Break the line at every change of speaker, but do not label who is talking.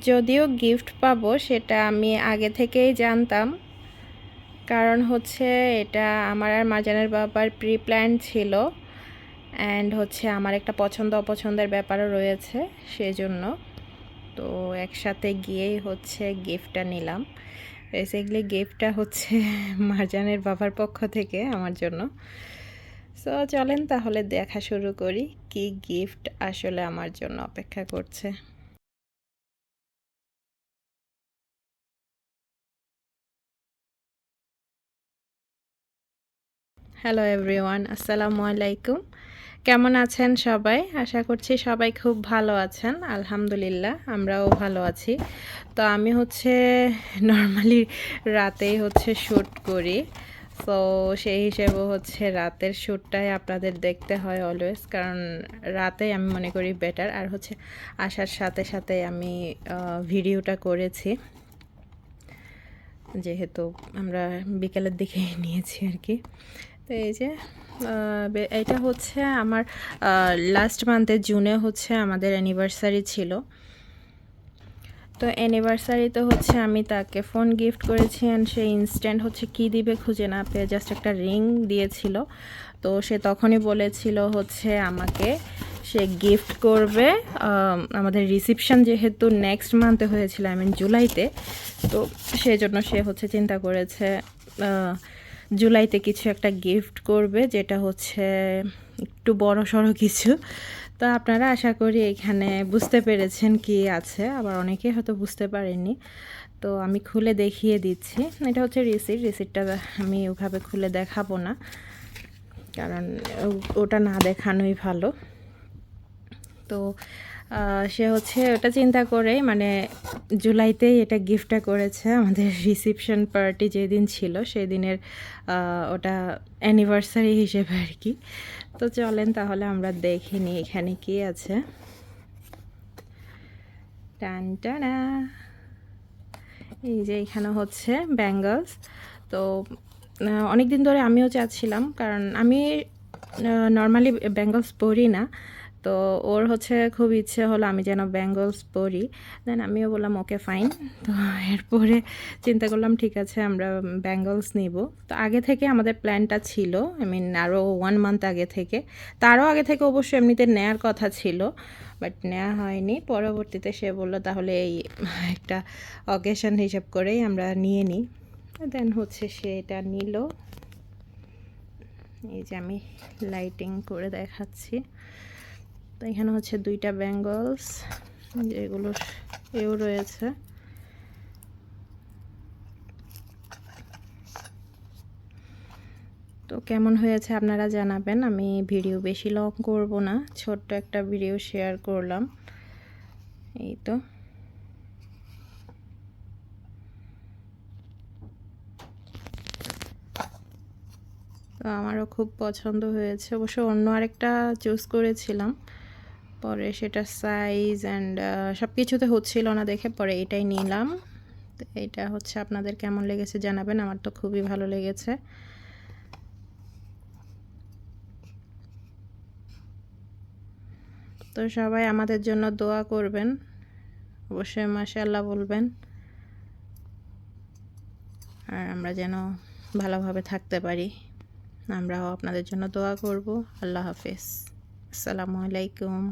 যদিও গিফট পাবো, সেটা আমি আগে থেকেই জানতাম। কারণ হচ্ছে এটা আমার আর মাজানের বাবার প্রি প্ল্যান ছিল। অ্যান্ড হচ্ছে আমার একটা পছন্দ অপছন্দের ব্যাপারও রয়েছে সেজন্য। তো একসাথে গিয়েই হচ্ছে গিফটটা নিলাম। বেসিকলি গিফটটা হচ্ছে মারজানের বাবার পক্ষ থেকে আমার জন্য। সো চলেন তাহলে দেখা শুরু করি, কি গিফট আসলে আমার জন্য অপেক্ষা করছে। হ্যালো এভরিওয়ান আসসালামু আলাইকুম কেমন আছেন সবাই? আশা করছি সবাই খুব ভালো আছেন। আলহামদুলিল্লাহ, আমরাও ভালো আছি। তো আমি হচ্ছে নর্মালি রাতেই হচ্ছে শ্যুট করি। তো সেই হিসেবে হচ্ছে রাতের শ্যুটটাই আপনাদের দেখতে হয় অলওয়েজ কারণ রাতেই আমি মনে করি বেটার আর হচ্ছে আসার সাথে সাথে আমি ভিডিওটা করেছি। যেহেতু আমরা বিকেলের দিকে নিয়েছি আর কি। তো এই যে এটা হচ্ছে আমার লাস্ট মান্থের জুনে হচ্ছে আমাদের অ্যানিভার্সারি ছিল। তো অ্যানিভার্সারিতে হচ্ছে আমি তাকে ফোন গিফট করেছি অ্যান্ড সে ইনস্ট্যান্ট হচ্ছে কি দিবে খুঁজে না পেয়ে জাস্ট একটা রিং দিয়েছিল। তো সে তখনই বলেছিল হচ্ছে আমাকে সে গিফট করবে আমাদের রিসিপশান যেহেতু নেক্সট মান্থে হয়েছিল আই মিন জুলাইতে, তো সেই জন্য সে হচ্ছে চিন্তা করেছে জুলাইতে কিছু একটা গিফট করবে, যেটা হচ্ছে একটু বড় সড়ো কিছু। তো আপনারা আশা করি এখানে বুঝতে পেরেছেন কি আছে, আবার অনেকে হয়তো বুঝতে পারেননি তো আমি খুলে দেখিয়ে দিচ্ছি। এটা হচ্ছে রিসিট, রিসিটটা আমি ওভাবে খুলে দেখাবো না, কারণ ওটা না দেখানোই ভালো। তো সে হচ্ছে ওটা চিন্তা করেই মানে জুলাইতেই এটা গিফটটা করেছে আমাদের রিসিপশন পার্টি যেদিন ছিল সেই দিনের ওটা অ্যানিভার্সারি হিসেবে আর কি। তো চলেন তাহলে আমরা দেখে নিই এখানে কি আছে। টান, টানা। এই যে এখানে হচ্ছে ব্যাঙ্গলস। তো অনেক দিন ধরে আমিও চাচ্ছিলাম, কারণ আমি নর্মালি ব্যাঙ্গলস পরি না। তো ওর হচ্ছে খুব ইচ্ছে হলো আমি যেন ব্যাঙ্গলস পরি দেন আমিও বললাম ওকে ফাইন তো এরপরে চিন্তা করলাম, ঠিক আছে, আমরা ব্যাঙ্গলস নিব। তো আগে থেকে আমাদের প্ল্যানটা ছিল আই মিন আরও ওয়ান মান্থ আগে থেকে। তারও আগে থেকে অবশ্যই এমনিতে নেয়ার কথা ছিল বাট নেওয়া হয়নি। পরবর্তীতে সে বলল, তাহলে এই একটা অকেশন হিসাব করেই আমরা নিয়ে নিই দেন হচ্ছে সে এটা নিল। এই যে আমি লাইটিং করে দেখাচ্ছি। তো এখানে হচ্ছে দুইটা ব্যাঙ্গলস যেগুলো এও রয়েছে। তো কেমন হয়েছে আপনারা জানাবেন, আমি ভিডিও বেশি লং করব না, ছোট্ট একটা ভিডিও শেয়ার করলাম। এই তো। তো আমারও খুব পছন্দ হয়েছে, অবশ্য অন্য আরেকটা চুজ করেছিলাম। পরে সেটা সাইজ অ্যান্ড সব কিছুতে হচ্ছিল না দেখে পরে এটাই নিলাম। এটা হচ্ছে আপনাদের কেমন লেগেছে জানাবেন, আমার তো খুবই ভালো লেগেছে। তো সবাই আমাদের জন্য দোয়া করবেন, অবশ্যই মাশাল্লাহ বলবেন। আর আমরা যেন ভালোভাবে থাকতে পারি, আমরাও আপনাদের জন্য দোয়া করব। আল্লাহ হাফেজ। আসসালামু আলাইকুম।